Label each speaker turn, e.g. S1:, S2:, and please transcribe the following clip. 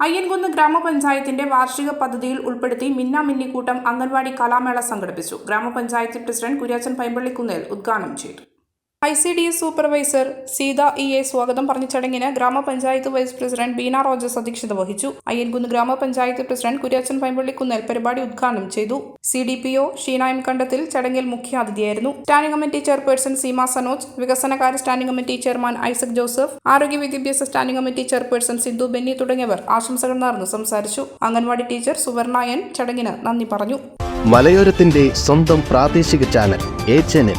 S1: അയ്യൻകുന്ന് ഗ്രാമപഞ്ചായത്തിന്റെ വാർഷിക പദ്ധതിയിൽ ഉൾപ്പെടുത്തി മിന്ന മിന്നിക്കൂട്ടം അംഗൻവാടി കലാമേള സംഘടിപ്പിച്ചു. ഗ്രാമപഞ്ചായത്ത് പ്രസിഡന്റ് കുര്യാച്ചൻ പൈമ്പള്ളിക്കുന്നേൽ ഉദ്ഘാടനം ചെയ്തു. I C D S supervisor Seetha E A സ്വാഗതം പറഞ്ഞ ചടങ്ങിന് ഗ്രാമപഞ്ചായത്ത് വൈസ് പ്രസിഡന്റ് ബീന റോജസ് അധ്യക്ഷത വഹിച്ചു. അയ്യൻകുന്ന് ഗ്രാമപഞ്ചായത്ത് പ്രസിഡന്റ് കുര്യാച്ചൻ പൈമ്പള്ളിക്കുന്നേൽ പരിപാടി ഉദ്ഘാടനം ചെയ്തു. C D P O Sheena M Kandathil ചടങ്ങിൽ മുഖ്യാതിഥിയായിരുന്നു standing committee chairperson Seema Sanoj വികസനകാര്യ standing committee chairman Isaac Joseph ആരോഗ്യ വിദ്യാഭ്യാസ standing committee chairperson Sindhu Benny തുടങ്ങിയവർ ആശംസകൾ നേർന്ന് സംസാരിച്ചു. അംഗൻവാടി ടീച്ചർ സുവർണായൻ ചടങ്ങിന് നന്ദി പറഞ്ഞു.
S2: മലയോരത്തിന്റെ സ്വന്തം പ്രാദേശിക ചാനൽ ചാനൽ.